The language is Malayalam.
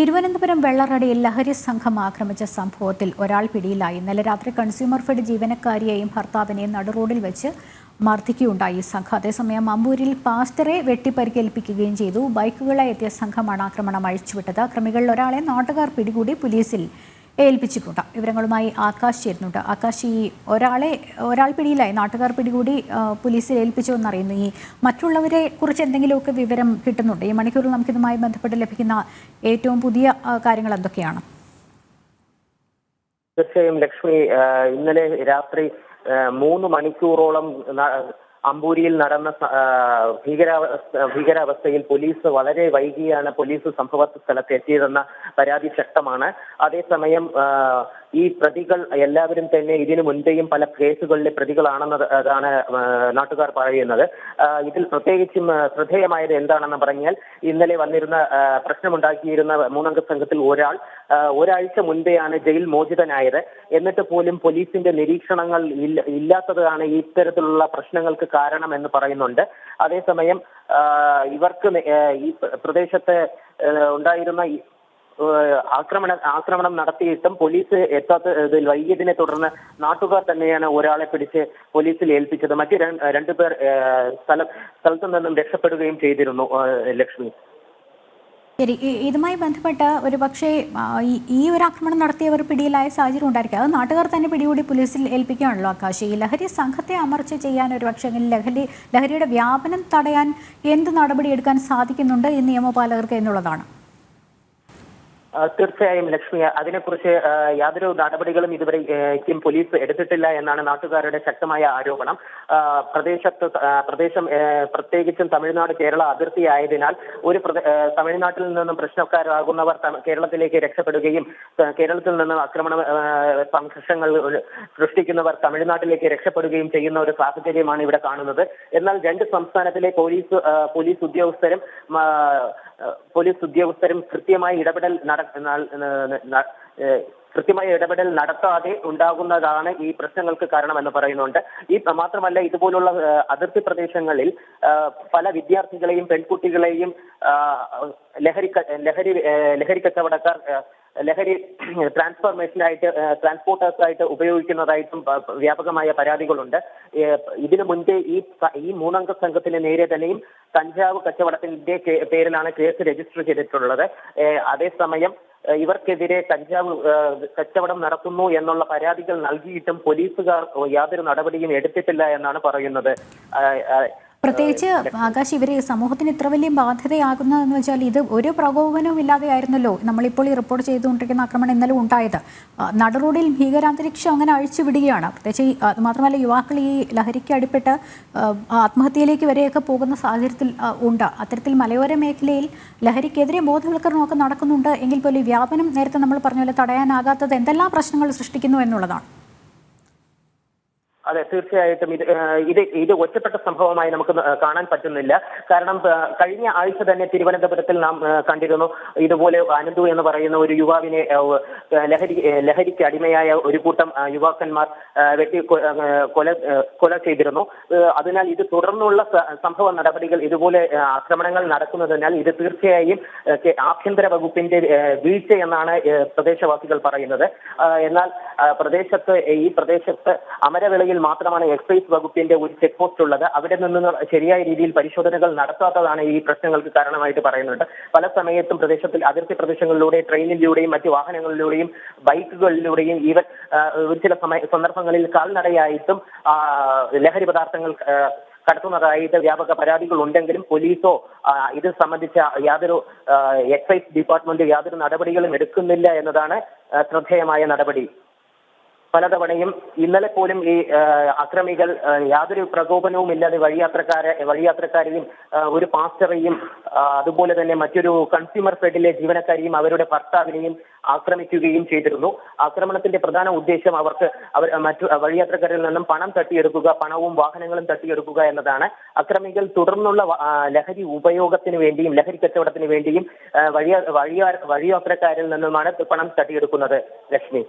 തിരുവനന്തപുരം വെള്ളറടയിൽ ലഹരി സംഘം ആക്രമിച്ച സംഭവത്തിൽ ഒരാൾ പിടിയിലായി. ഇന്നലെ രാത്രി കൺസ്യൂമർ ഫെഡ് ജീവനക്കാരിയെയും ഭർത്താവിനെയും നടുറോഡിൽ വെച്ച് മർദ്ദിക്കുകയുണ്ടായി. സംഘം അതേസമയം അമ്പൂരിൽ പാസ്റ്ററെ വെട്ടിപ്പരിക്കേൽപ്പിക്കുകയും ചെയ്തു. ബൈക്കുകളായി എത്തിയ സംഘമാണ് ആക്രമണം അഴിച്ചുവിട്ടത്. അക്രമികളിൽ ഒരാളെ നാട്ടുകാർ പിടികൂടി പോലീസിൽ ഏൽപ്പിച്ചിട്ടുണ്ട്. വിവരങ്ങളുമായി ആകാശ് ചേരുന്നുണ്ട്. ആകാശ് ഈ ഒരാളെ ഒരാൾ പിടിയിലായി നാട്ടുകാർ പിടികൂടി പോലീസിൽ ഏൽപ്പിച്ചു എന്നറിയുന്നു. ഈ മറ്റുള്ളവരെ കുറിച്ച് എന്തെങ്കിലുമൊക്കെ വിവരം കിട്ടുന്നുണ്ട്? ഈ മണിക്കൂറിൽ നമുക്ക് ഇതുമായി ബന്ധപ്പെട്ട് ലഭിക്കുന്ന ഏറ്റവും പുതിയ കാര്യങ്ങൾ എന്തൊക്കെയാണ്? തീർച്ചയായും ലക്ഷ്മി ഇന്നലെ രാത്രി മൂന്ന് മണിക്കൂറോളം അമ്പൂരിയിൽ നടന്ന ഭീകരാവസ്ഥ ഭീകരാവസ്ഥയിൽ പോലീസ് വളരെ വൈകിയാണ് പോലീസ് സംഭവ സ്ഥലത്ത് എത്തിയതെന്ന പരാതി ശക്തമാണ് അതേസമയം ഈ പ്രതികൾ എല്ലാവരും തന്നെ ഇതിനു മുൻപേയും പല കേസുകളിലെ പ്രതികളാണെന്ന് അതാണ് നാട്ടുകാർ പറയുന്നത്. ഇതിൽ പ്രത്യേകിച്ചും ശ്രദ്ധേയമായത് എന്താണെന്ന് പറഞ്ഞാൽ ഇന്നലെ വന്നിരുന്ന പ്രശ്നമുണ്ടാക്കിയിരുന്ന മൂന്നംഗ സംഘത്തിൽ ഒരാൾ ഒരാഴ്ച മുൻപെയാണ് ജയിൽ മോചിതനായത്. എന്നിട്ട് പോലും പോലീസിന്റെ നിരീക്ഷണങ്ങൾ ഇല്ല ഇല്ലാത്തതാണ് ഇത്തരത്തിലുള്ള പ്രശ്നങ്ങൾക്ക് കാരണം എന്ന് പറയുന്നുണ്ട്. അതേസമയം ഇവർക്ക് ഈ പ്ര- പ്രദേശത്ത് ഉണ്ടായിരുന്ന ആക്രമണ ആക്രമണം നടത്തിയിട്ടും പോലീസ് എത്താത്ത ഇതിൽ വൈകിയതിനെ തുടർന്ന് നാട്ടുകാർ തന്നെയാണ് ഒരാളെ പിടിച്ച് പോലീസിൽ ഏൽപ്പിച്ചത്. മറ്റ് രണ്ടുപേർ സ്ഥലം സ്ഥലത്തു നിന്നും രക്ഷപ്പെടുകയും ചെയ്തിരുന്നു ലക്ഷ്മി. ശരി ഇതുമായി ബന്ധപ്പെട്ട് ഒരു പക്ഷേ ഈ- ഒരു ആക്രമണം നടത്തിയവർ പിടിയിലായ സാഹചര്യം ഉണ്ടായിരിക്കും. അത് നാട്ടുകാർ തന്നെ പിടികൂടി പോലീസിൽ ഏൽപ്പിക്കുകയാണല്ലോ ആകാശ്. ഈ ലഹരി സംഘത്തെ അമർച്ച ചെയ്യാൻ ഒരു പക്ഷേ ലഹരി ലഹരിയുടെ വ്യാപനം തടയാൻ എന്ത് നടപടിയെടുക്കാൻ സാധിക്കുന്നുണ്ട് ഈ നിയമപാലകർക്ക് എന്നുള്ളതാണ്. തീർച്ചയായും ലക്ഷ്മി അതിനെക്കുറിച്ച് യാതൊരു നടപടികളും ഇതുവരെയ്ക്കും പോലീസ് എടുത്തിട്ടില്ല എന്നാണ് നാട്ടുകാരുടെ ശക്തമായ ആരോപണം. പ്രദേശത്ത് പ്രദേശം പ്രത്യേകിച്ചും തമിഴ്നാട് കേരള അതിർത്തി ആയതിനാൽ ഒരു തമിഴ്നാട്ടിൽ നിന്നും പ്രശ്നക്കാരാകുന്നവർ കേരളത്തിലേക്ക് രക്ഷപ്പെടുകയും കേരളത്തിൽ നിന്നും ആക്രമണ സംഘർഷങ്ങൾ സൃഷ്ടിക്കുന്നവർ തമിഴ്നാട്ടിലേക്ക് രക്ഷപ്പെടുകയും ചെയ്യുന്ന ഒരു സാഹചര്യമാണ് ഇവിടെ കാണുന്നത്. എന്നാൽ രണ്ട് സംസ്ഥാനത്തിലെ പോലീസ് പോലീസ് ഉദ്യോഗസ്ഥരും പോലീസ് ഉദ്യോഗസ്ഥരും കൃത്യമായി ഇടപെടൽ കൃത്യമായ ഇടപെടൽ നടത്താതെ ഉണ്ടാകുന്നതാണ് ഈ പ്രശ്നങ്ങൾക്ക് കാരണമെന്ന് പറയുന്നുണ്ട്. ഈ മാത്രമല്ല ഇതുപോലുള്ള അതിർത്തി പ്രദേശങ്ങളിൽ പല വിദ്യാർത്ഥികളെയും പെൺകുട്ടികളെയും ലഹരി ലഹരി ലഹരി കച്ചവടക്കാർ ലഹരി ട്രാൻസ്ഫോർമേഷനായിട്ട് ട്രാൻസ്പോർട്ടേഴ്സ് ആയിട്ട് ഉപയോഗിക്കുന്നതായിട്ടും വ്യാപകമായ പരാതികളുണ്ട്. ഇതിനു മുൻപേ ഈ ഈ മൂന്നംഗ സംഘത്തിന് നേരെ തന്നെയും കഞ്ചാവ് കച്ചവടത്തിന്റെ പേരിലാണ് കേസ് രജിസ്റ്റർ ചെയ്തിട്ടുള്ളത്. അതേസമയം ഇവർക്കെതിരെ കഞ്ചാവ് കച്ചവടം നടത്തുന്നു എന്നുള്ള പരാതികൾ നൽകിയിട്ടും പോലീസുകാർ യാതൊരു നടപടിയും എടുത്തിട്ടില്ല എന്നാണ് പറയുന്നത്. പ്രത്യേകിച്ച് ആകാശ് ഇവർ സമൂഹത്തിന് ഇത്ര വലിയ ബാധ്യതയാകുന്നതെന്ന് വെച്ചാൽ ഇത് ഒരു പ്രകോപനവും ഇല്ലാതെയായിരുന്നല്ലോ നമ്മളിപ്പോൾ ഈ റിപ്പോർട്ട് ചെയ്തുകൊണ്ടിരിക്കുന്ന ആക്രമണം ഇന്നലെ ഉണ്ടായത്. നടുറോഡിൽ ഭീകരാന്തരീക്ഷം അങ്ങനെ അഴിച്ചുവിടുകയാണ്. പ്രത്യേകിച്ച് ഈ അത് മാത്രമല്ല യുവാക്കൾ ഈ ലഹരിക്ക് അടിപ്പെട്ട് ആത്മഹത്യയിലേക്ക് വരെയൊക്കെ പോകുന്ന സാഹചര്യത്തിൽ ഉണ്ട്. അത്തരത്തിൽ മലയോര മേഖലയിൽ ലഹരിക്കെതിരെ ബോധവൽക്കരണമൊക്കെ നടക്കുന്നുണ്ട്. എങ്കിൽ പോലും വ്യാപനം നേരത്തെ നമ്മൾ പറഞ്ഞ പോലെ തടയാനാകാത്തത് എന്തെല്ലാം പ്രശ്നങ്ങൾ സൃഷ്ടിക്കുന്നു എന്നുള്ളതാണ്. അതെ തീർച്ചയായിട്ടും. ഇത് ഇത് ഇത് ഒറ്റപ്പെട്ട സംഭവമായി നമുക്ക് കാണാൻ പറ്റുന്നില്ല. കാരണം കഴിഞ്ഞ ആഴ്ച തന്നെ തിരുവനന്തപുരത്തിൽ നാം കണ്ടിരുന്നു ഇതുപോലെ അനന്തു എന്ന് പറയുന്ന ഒരു യുവാവിനെ ലഹരി ലഹരിക്ക് അടിമയായ ഒരു കൂട്ടം യുവാക്കന്മാർ വെട്ടി കൊല കൊല ചെയ്തിരുന്നു. അതിനാൽ ഇത് തുടർന്നുള്ള സംഭവ നടപടികൾ ഇതുപോലെ ആക്രമണങ്ങൾ നടക്കുന്നതിനാൽ ഇത് തീർച്ചയായും ആഭ്യന്തര വകുപ്പിന്റെ വീഴ്ച എന്നാണ് പ്രദേശവാസികൾ പറയുന്നത്. എന്നാൽ പ്രദേശത്ത് ഈ പ്രദേശത്ത് അമരവിളയിൽ മാത്രമാണ് എക്സൈസ് വകുപ്പിന്റെ ഒരു ചെക്ക് പോസ്റ്റ് ഉള്ളത്. അവിടെ നിന്ന് ശരിയായ രീതിയിൽ പരിശോധനകൾ നടത്താത്തതാണ് ഈ പ്രശ്നങ്ങൾക്ക് കാരണമായിട്ട് പറയുന്നുണ്ട് പല സമയത്തും പ്രദേശത്തിൽ അതിർത്തി പ്രദേശങ്ങളിലൂടെ ട്രെയിനിലൂടെയും മറ്റ് വാഹനങ്ങളിലൂടെയും ബൈക്കുകളിലൂടെയും ഈവൻ ഒരു ചില സമയ സന്ദർഭങ്ങളിൽ കാൽനടയായിട്ടും ലഹരി പദാർത്ഥങ്ങൾ കടത്തുന്നതായിട്ട് വ്യാപക പരാതികൾ ഉണ്ടെങ്കിലും പോലീസോ ഇത് സംബന്ധിച്ച യാതൊരു എക്സൈസ് ഡിപ്പാർട്ട്മെന്റ് യാതൊരു നടപടികളും എടുക്കുന്നില്ല എന്നതാണ് ശ്രദ്ധേയമായ നടപടി. പലതവണയും ഇന്നലെ പോലും ഈ അക്രമികൾ യാതൊരു പ്രകോപനവും ഇല്ലാതെ വഴിയാത്രക്കാരെ വഴിയാത്രക്കാരെയും ഒരു പാസ്റ്ററെയും അതുപോലെ തന്നെ മറ്റൊരു കൺസ്യൂമർ ഫെഡിലെ ജീവനക്കാരെയും അവരുടെ ഭർത്താവിനെയും ആക്രമിക്കുകയും ചെയ്തിരുന്നു. ആക്രമണത്തിന്റെ പ്രധാന ഉദ്ദേശം അവർക്ക് അവർ മറ്റു വഴിയാത്രക്കാരിൽ നിന്നും പണം തട്ടിയെടുക്കുക പണവും വാഹനങ്ങളും തട്ടിയെടുക്കുക എന്നതാണ്. അക്രമികൾ തുടർന്നുള്ള ലഹരി ഉപയോഗത്തിന് വേണ്ടിയും ലഹരി കച്ചവടത്തിന് വേണ്ടിയും വഴിയാ വഴിയാ വഴിയാത്രക്കാരിൽ നിന്നുമാണ് പണം തട്ടിയെടുക്കുന്നത് ലക്ഷ്മി.